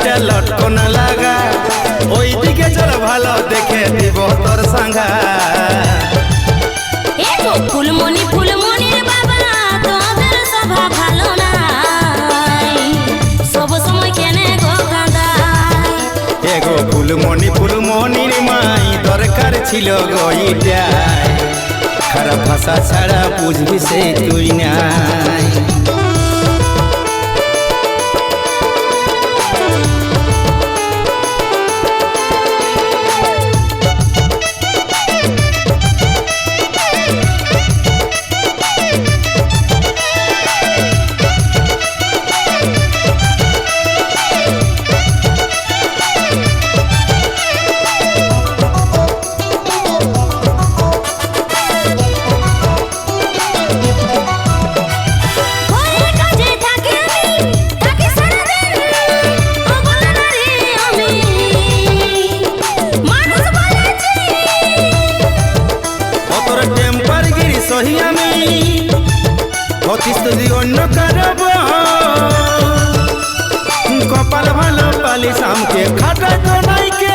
লাস্টে লটকন লাগা। ওই দিকে চল ভালো দেখে দিব তোর সাঙ্গা। ফুলমণি এগো ফুলমণি ফুলমণির মাই দরকার ছিল গইটা খারাপ ভাষা ছাড়া বুঝবি সে তুই না নহি আমি অতীশ যদি অন্য কারব। কপাল ভালো পালিস আমকে খাটাতো নাইকে।